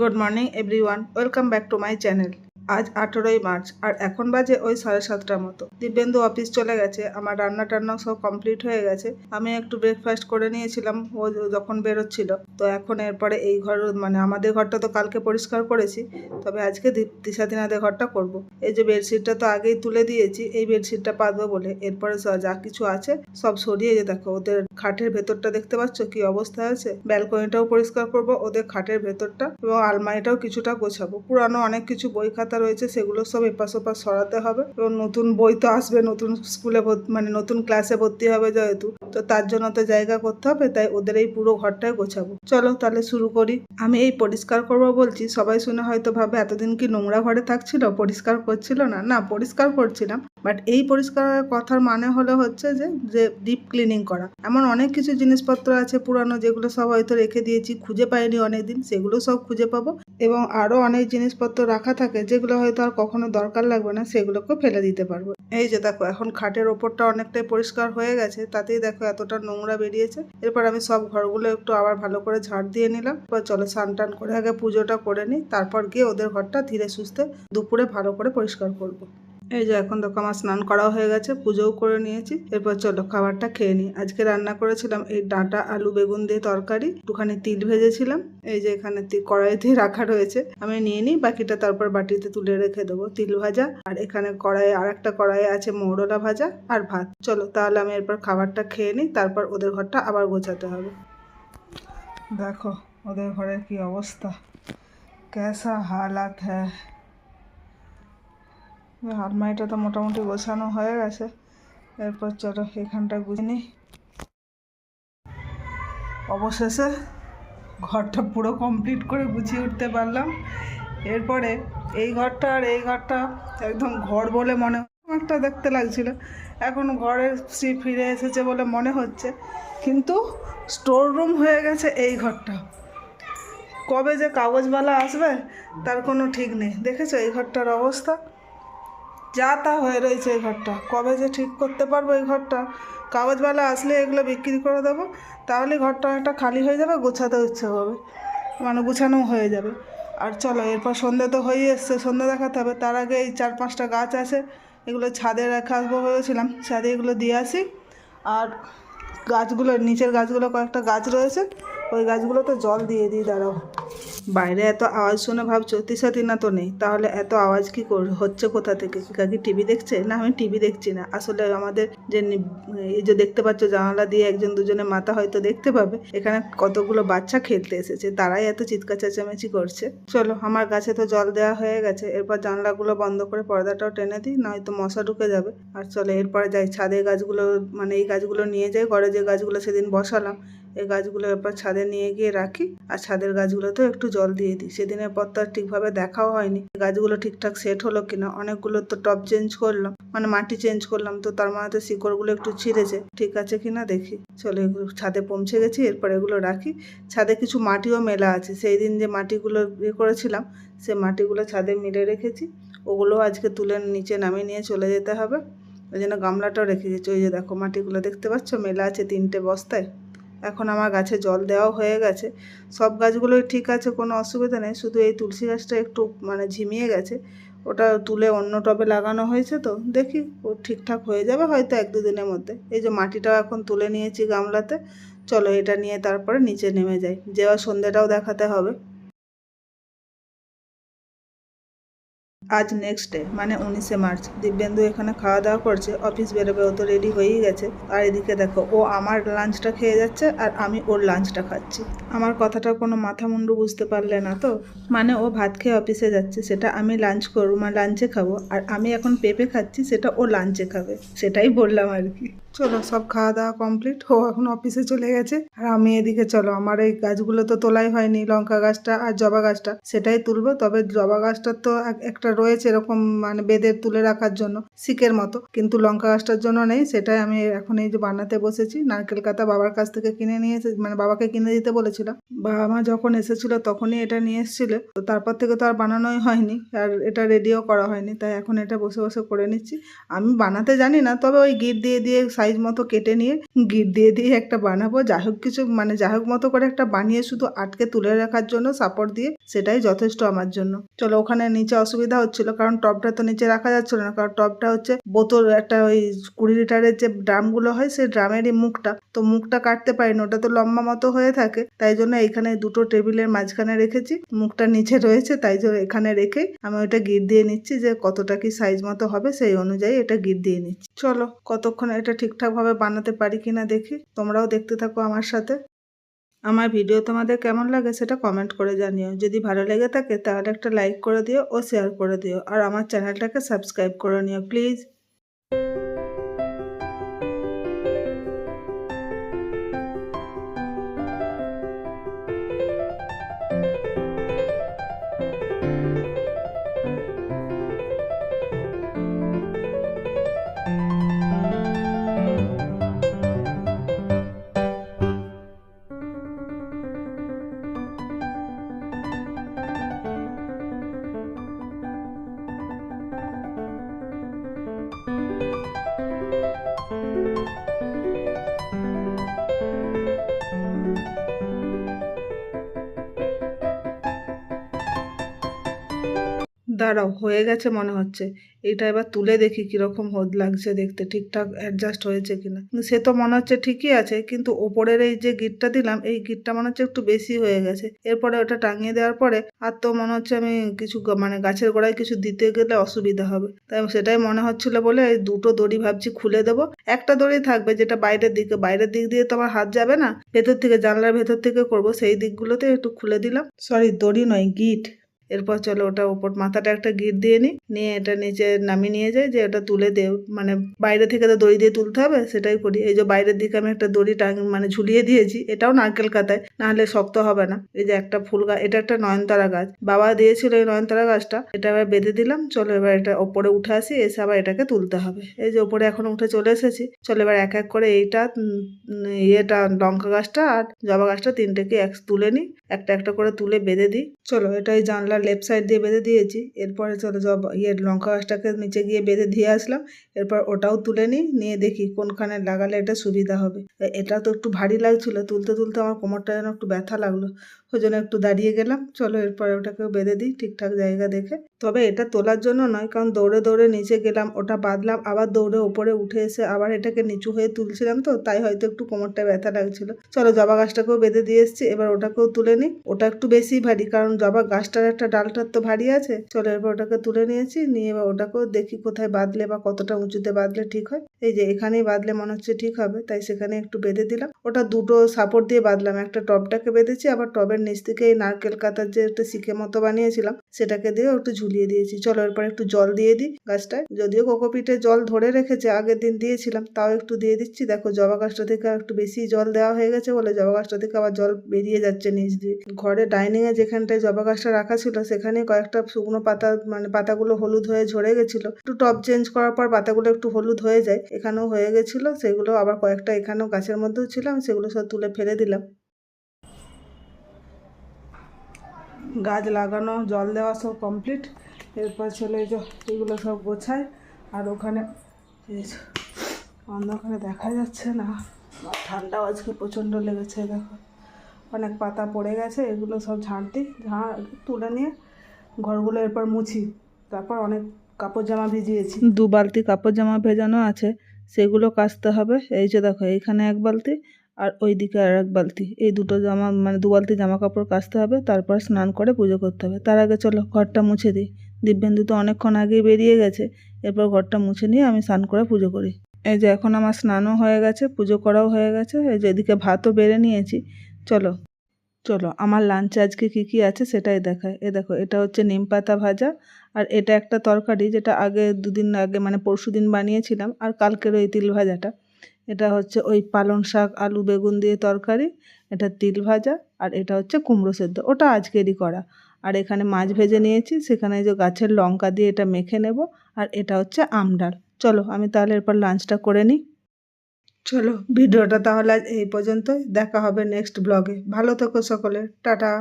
Good morning everyone, welcome back to my channel. আজ আঠেরোই March আর এখন বাজে ওই সাড়ে সাতটার মতো দিব্যেন্দু অফিস চলে গেছে আমার রান্না টান্না সব কমপ্লিট হয়ে গেছে আমি একটু ব্রেকফাস্ট করে নিয়েছিলাম ও যখন বেরোচ্ছিল তো এখন এরপরে এই ঘর মানে আমাদের ঘরটা তো কালকে পরিষ্কার করেছি তবে আজকে দিশা দিনাদের ঘরটা করব। এই যে বেডশিটটা তো আগেই তুলে দিয়েছি এই বেডশিটটা পাতবো বলে এরপরে যা কিছু আছে সব সরিয়ে যে দেখো ওদের খাটের ভেতরটা দেখতে পাচ্ছ কি অবস্থা আছে ব্যালকনিটাও পরিষ্কার করব ওদের খাটের ভেতরটা এবং আলমারিটাও কিছুটা গোছাবো পুরানো অনেক কিছু বই খাতা রয়েছে সেগুলো সব এপাশ ওপাশ সরাতে হবে এবং নতুন বই তো আসবে নতুন স্কুলে মানে নতুন ক্লাসে ভর্তি হবে যেহেতু তো তার জন্য তো জায়গা করতে হবে তাই ওদের এই পুরো ঘরটায় গোছাবো চলো তাহলে শুরু করি আমি এই পরিষ্কার করব বলছি সবাই শুনে হয়তো ভাবে এতদিন কি নোংরা ঘরে থাকছিল পরিষ্কার করছিল না না পরিষ্কার করছিলাম বাট এই পরিষ্কার কথার মানে হলো হচ্ছে যে যে ডিপ ক্লিনিং করা এমন অনেক কিছু জিনিসপত্র আছে পুরানো যেগুলো সব হয়তো রেখে দিয়েছি খুঁজে পাইনি অনেক দিন সেগুলো সব খুঁজে পাবো এবং আরও অনেক জিনিসপত্র রাখা থাকে যেগুলো হয়তো আর কখনো দরকার লাগবে না সেগুলোকে ফেলে দিতে পারবো এই যে দেখো এখন খাটের ওপরটা অনেকটাই পরিষ্কার হয়ে গেছে তাতেই দেখো এতটা নোংরা বেরিয়েছে এরপর আমি সব ঘরগুলো একটু আবার ভালো করে ঝাড় দিয়ে নিলাম এবার চলো স্নান টান করে আগে পুজোটা করে নিই তারপর গিয়ে ওদের ঘরটা ধীরে সুস্থে দুপুরে ভালো করে পরিষ্কার করবো এই যে এখন দেখো আমার স্নান করাও হয়ে গেছে পুজোও করে নিয়েছি এরপর চলো খাবারটা খেয়ে নিই আজকে রান্না করেছিলাম এই ডাঁটা আলু বেগুন দিয়ে তরকারি দুখানে তিল ভেজেছিলাম এই যে এখানে কড়াইতে রাখা রয়েছে আমি নিয়ে নিই বাকিটা তারপর বাটিতে তুলে রেখে দেবো তিল ভাজা আর এখানে কড়াই আর একটা কড়াই আছে মৌরলা ভাজা আর ভাত চলো তাহলে আমি এরপর খাবারটা খেয়ে নিই তারপর ওদের ঘরটা আবার গোছাতে হবে দেখো ওদের ঘরের কি অবস্থা কেসা হালাত হ্যাঁ আলমারিটা তো মোটামুটি গোছানো হয়ে গেছে এরপর চলো এখানটা গুছিনি অবশেষে ঘরটা পুরো কমপ্লিট করে গুছিয়ে উঠতে পারলাম এরপরে এই ঘরটা আর এই ঘরটা একদম ঘর বলে মনে একটা দেখতে লাগছিল এখন ঘরের স্ত্রী ফিরে এসেছে বলে মনে হচ্ছে কিন্তু স্টোর রুম হয়ে গেছে এই ঘরটা কবে যে কাগজওয়ালা আসবে তার কোনো ঠিক নেই দেখেছো এই ঘরটার অবস্থা যা তা হয়ে রয়েছে এই ঘরটা কবে যে ঠিক করতে পারবো এই ঘরটা কাগজওয়ালা আসলে এগুলো বিক্রি করে দেবো তাহলে ঘরটা একটা খালি হয়ে যাবে গোছাতে ইচ্ছে হবে মানে গুছানো হয়ে যাবে আর চলো এরপর সন্ধ্যে তো হয়ে এসছে সন্ধ্যে দেখাতে হবে তার আগে এই চার পাঁচটা গাছ আছে এগুলো ছাদে রেখে আসবো ভেবেছিলাম ছাদে এগুলো দিয়ে আসি আর গাছগুলো নিচের গাছগুলো কয়েকটা গাছ রয়েছে ওই গাছগুলোতে জল দিয়ে দিই দাঁড়াও বাইরে এত আওয়াজ শুনে ভাবছো তিশা তিনা তো নেই তাহলে এত আওয়াজ কি হচ্ছে কোথা থেকে কাকি টিভি দেখছে না আমি টিভি দেখছি না আসলে আমাদের যে এই যে দেখতে পাচ্ছ জানালা দিয়ে একজন দুজনের মাথা হয়তো দেখতে পাবে এখানে কতগুলো বাচ্চা খেলতে এসেছে তারাই এত চিৎকার চেঁচামেচি করছে চলো আমার গাছে তো জল দেওয়া হয়ে গেছে এরপর জানলাগুলো বন্ধ করে পর্দাটাও টেনে দিই নয়তো মশা ঢুকে যাবে আর চলো এরপরে যাই ছাদের গাছগুলো মানে এই গাছগুলো নিয়ে যাই ঘরে যে গাছগুলো সেদিন বসালাম এই গাছগুলো এরপর ছাদে নিয়ে গিয়ে রাখি আর ছাদের গাছগুলোতেও একটু জল দিয়ে দিই সেদিনের পর তো আর ঠিকভাবে দেখাও হয়নি গাছগুলো ঠিকঠাক সেট হলো কিনা অনেকগুলো তো টপ চেঞ্জ করলাম মানে মাটি চেঞ্জ করলাম তো তার মানে তো শিকড়গুলো একটু ছিঁড়েছে ঠিক আছে কিনা দেখি চলো এগুলো ছাদে পৌঁছে গেছি এরপর এগুলো রাখি ছাদে কিছু মাটিও মেলা আছে সেই দিন যে মাটিগুলো ইয়ে করেছিলাম সে মাটিগুলো ছাদে মিলে রেখেছি ওগুলো আজকে তুলে নিচে নামিয়ে নিয়ে চলে যেতে হবে ওই জন্য গামলাটাও রেখে গেছি ওই যে দেখো মাটিগুলো দেখতে পাচ্ছ মেলা আছে তিনটে বস্তায় এখন আমার গাছে জল দেওয়া হয়ে গেছে সব গাছগুলোই ঠিক আছে কোনো অসুবিধা নেই শুধু এই তুলসী গাছটা একটু মানে ঝিমিয়ে গেছে ওটা তুলে অন্য টবে লাগানো হয়েছে তো দেখি ও ঠিকঠাক হয়ে যাবে হয়তো এক দুদিনের মধ্যে এই যে মাটিটাও এখন তুলে নিয়েছি গামলাতে চলো এটা নিয়ে তারপরে নিচে নেমে যাই যেওয়া সন্ধ্যাটাও দেখাতে হবে আজ নেক্সট ডে মানে উনিশে মার্চ দিব্যেন্দু এখানে খাওয়া দাওয়া করছে অফিস বেরোবে ও তো রেডি হয়েই গেছে আর এদিকে দেখো ও আমার লাঞ্চটা খেয়ে যাচ্ছে আর আমি ওর লাঞ্চটা খাচ্ছি আমার কথাটা কোনো মাথা মুন্ডু বুঝতে পারলে না তো মানে ও ভাত খেয়ে অফিসে যাচ্ছে সেটা আমি লাঞ্চ করবো মা লাঞ্চে খাবো আর আমি এখন পেঁপে খাচ্ছি সেটা ও লাঞ্চে খাবে সেটাই বললাম আর কি চলো সব খাওয়া দাওয়া কমপ্লিট ও এখন অফিসে চলে গেছে আর আমি এদিকে চলো আমার এই গাছগুলো তো তোলাই হয়নি লঙ্কা গাছটা আর জবা গাছটা সেটাই তুলবো তবে জবা গাছটা তো একটা রয়েছে এরকম মানে বেদের তুলে রাখার জন্য শিকের মতো কিন্তু লঙ্কা গাছটার জন্য নেই সেটাই আমি এখন এই যে বানাতে বসেছি নারকেল কাতা বাবার কাছ থেকে কিনে নিয়ে এসে মানে বাবাকে কিনে দিতে বলেছিলাম বাবা মা যখন এসেছিল তখনই এটা নিয়ে এসেছিল তো তারপর থেকে তো আর বানানোই হয়নি আর এটা রেডিও করা হয়নি তাই এখন এটা বসে বসে করে নিচ্ছি আমি বানাতে জানি না তবে ওই গিট দিয়ে দিয়ে সাই সাইজ মতো কেটে নিয়ে গিট দিয়ে দিয়ে একটা বানাবো যাই হোক কিছু মানে যাই হোক মতো করে একটা বানিয়ে শুধু আটকে তুলে রাখার জন্য সাপোর্ট দিয়ে সেটাই যথেষ্ট আমার জন্য চলো ওখানে নিচে অসুবিধা হচ্ছিল কারণ টপটা তো নিচে রাখা যাচ্ছিল না কারণ টপটা হচ্ছে বোতল একটা ওই কুড়ি লিটারের যে ড্রামগুলো হয় সেই ড্রামেরই মুখটা তো মুখটা কাটতে পারিনি ওটা তো লম্বা মতো হয়ে থাকে তাই জন্য এখানে দুটো টেবিলের মাঝখানে রেখেছি মুখটা নিচে রয়েছে তাই জন্য এখানে রেখে আমি ওটা গিট দিয়ে নিচ্ছি যে কতটা কি সাইজ মতো হবে সেই অনুযায়ী এটা গিট দিয়ে নিচ্ছি চলো কতক্ষণ এটা ঠিক ঠিকঠাকভাবে বানাতে পারি কি না দেখি তোমরাও দেখতে থাকো আমার সাথে আমার ভিডিও তোমাদের কেমন লাগে সেটা কমেন্ট করে জানিও যদি ভালো লেগে থাকে তাহলে একটা লাইক করে দিও ও শেয়ার করে দিও আর আমার চ্যানেলটাকে সাবস্ক্রাইব করে নিও প্লিজ দাঁড়াও হয়ে গেছে মনে হচ্ছে এটা এবার তুলে দেখি কীরকম হোদ লাগছে দেখতে ঠিকঠাক অ্যাডজাস্ট হয়েছে কিনা সে তো মনে হচ্ছে ঠিকই আছে কিন্তু ওপরের এই যে গিটটা দিলাম এই গিটটা মনে হচ্ছে একটু বেশি হয়ে গেছে এরপরে ওটা টাঙিয়ে দেওয়ার পরে আর তো মনে হচ্ছে আমি কিছু মানে গাছের গোড়ায় কিছু দিতে গেলে অসুবিধা হবে তাই সেটাই মনে হচ্ছিল বলে এই দুটো দড়ি ভাবছি খুলে দেবো একটা দড়ি থাকবে যেটা বাইরের দিকে বাইরের দিক দিয়ে তো আমার হাত যাবে না ভেতর থেকে জানলার ভেতর থেকে করব সেই দিকগুলোতে একটু খুলে দিলাম সরি দড়ি নয় গিট এরপর চলো ওটা ওপর মাথাটা একটা গিট দিয়ে নিই নিয়ে এটা নিচে নামিয়ে নিয়ে যাই যে ওটা তুলে দেও মানে বাইরে থেকে তো দড়ি দিয়ে তুলতে হবে সেটাই করি এই যে বাইরের দিকে আমি একটা দড়ি টাং মানে ঝুলিয়ে দিয়েছি এটাও নারকেল কাতায় নাহলে শক্ত হবে না এই যে একটা ফুল গাছ এটা একটা নয়নতারা গাছ বাবা দিয়েছিল এই নয়নতারা গাছটা এটা এবার বেঁধে দিলাম চলো এবার এটা ওপরে উঠে আসি এসে আবার এটাকে তুলতে হবে এই যে ওপরে এখন উঠে চলে এসেছি চলো এবার এক এক করে এইটা ইয়েটা লঙ্কা গাছটা আর জবা গাছটা তিনটেকে এক তুলে নিই একটা একটা করে তুলে বেঁধে দিই চলো এটাই জানলাম লেফট সাইড দিয়ে বেঁধে দিয়েছি এরপরে চলে জব ইয়ে লঙ্কা গাছটাকে নিচে গিয়ে বেঁধে দিয়ে আসলাম এরপর ওটাও তুলে নিই নিয়ে দেখি কোনখানে লাগালে এটা সুবিধা হবে এটা তো একটু ভারী লাগছিলো তুলতে তুলতে আমার কোমরটা যেন একটু ব্যথা লাগলো ওই জন্য একটু দাঁড়িয়ে গেলাম চলো এরপরে ওটাকে বেঁধে দিই ঠিকঠাক জায়গা দেখে তবে এটা তোলার জন্য নয় কারণ দৌড়ে দৌড়ে নিচে গেলাম ওটা বাঁধলাম আবার দৌড়ে ওপরে উঠে এসে আবার এটাকে নিচু হয়ে তুলছিলাম তো তাই হয়তো একটু কোমরটা ব্যথা লাগছিল চলো জবা গাছটাকেও বেঁধে দিয়ে এসছি এবার ওটাকেও তুলে নিই ওটা একটু বেশি ভারী কারণ জবা গাছটার একটা ডালটার তো ভারী আছে চলো এরপর ওটাকে তুলে নিয়েছি নিয়ে এবার ওটাকেও দেখি কোথায় বাঁধলে বা কতটা উঁচুতে বাঁধলে ঠিক হয় এই যে এখানেই বাঁধলে মনে হচ্ছে ঠিক হবে তাই সেখানে একটু বেঁধে দিলাম ওটা দুটো সাপোর্ট দিয়ে বাঁধলাম একটা টপটাকে বেঁধেছি আবার টবের এবার নিচ থেকে এই নারকেল কাতার যে একটা শিখে মতো বানিয়েছিলাম সেটাকে দিয়ে একটু ঝুলিয়ে দিয়েছি চলো এরপর একটু জল দিয়ে দিই গাছটায় যদিও কোকোপিটে জল ধরে রেখেছে আগের দিন দিয়েছিলাম তাও একটু দিয়ে দিচ্ছি দেখো জবা গাছটা থেকে একটু বেশি জল দেওয়া হয়ে গেছে বলে জবা গাছটা থেকে আবার জল বেরিয়ে যাচ্ছে নিচ দিয়ে ঘরে ডাইনিংয়ে যেখানটায় জবা গাছটা রাখা ছিল সেখানে কয়েকটা শুকনো পাতা মানে পাতাগুলো হলুদ হয়ে ঝরে গেছিল একটু টপ চেঞ্জ করার পর পাতাগুলো একটু হলুদ হয়ে যায় এখানেও হয়ে গেছিলো সেগুলো আবার কয়েকটা এখানেও গাছের মধ্যেও ছিল আমি সেগুলো সব তুলে ফেলে দিলাম গাছ লাগানো জল দেওয়া সব কমপ্লিট এরপর চলে যে এগুলো সব গোছায় আর ওখানে অন্ধকারে দেখা যাচ্ছে না ঠান্ডাও আজকে প্রচণ্ড লেগেছে দেখো অনেক পাতা পড়ে গেছে এগুলো সব ঝাঁটতি ঝাঁ তুলে নিয়ে ঘরগুলো এরপর মুছি তারপর অনেক কাপড় জামা ভিজিয়েছি দু বালতি কাপড় জামা ভেজানো আছে সেগুলো কাচতে হবে এই যে দেখো এইখানে এক বালতি আর ওই দিকে আর এক বালতি এই দুটো জামা মানে দু বালতি জামা কাপড় কাচতে হবে তারপর স্নান করে পুজো করতে হবে তার আগে চলো ঘরটা মুছে দিই দিব্যেন্দু তো অনেকক্ষণ আগেই বেরিয়ে গেছে এরপর ঘরটা মুছে নিয়ে আমি স্নান করে পুজো করি এই যে এখন আমার স্নানও হয়ে গেছে পুজো করাও হয়ে গেছে এই যে এদিকে ভাতও বেড়ে নিয়েছি চলো চলো আমার লাঞ্চে আজকে কি কি আছে সেটাই দেখায় এ দেখো এটা হচ্ছে নিম পাতা ভাজা আর এটা একটা তরকারি যেটা আগে দুদিন আগে মানে পরশু দিন বানিয়েছিলাম আর কালকের ওই তিল ভাজাটা এটা হচ্ছে ওই পালং শাক আলু বেগুন দিয়ে তরকারি এটা তিল ভাজা আর এটা হচ্ছে কুমড়ো সেদ্ধ ওটা আজকেরই করা আর এখানে মাছ ভেজে নিয়েছি সেখানে যে গাছের লঙ্কা দিয়ে এটা মেখে নেব আর এটা হচ্ছে আমডাল চলো আমি তাহলে এরপর লাঞ্চটা করে নিই চলো ভিডিওটা তাহলে আজ এই পর্যন্তই দেখা হবে নেক্সট ব্লগে ভালো থেকো সকলে টাটা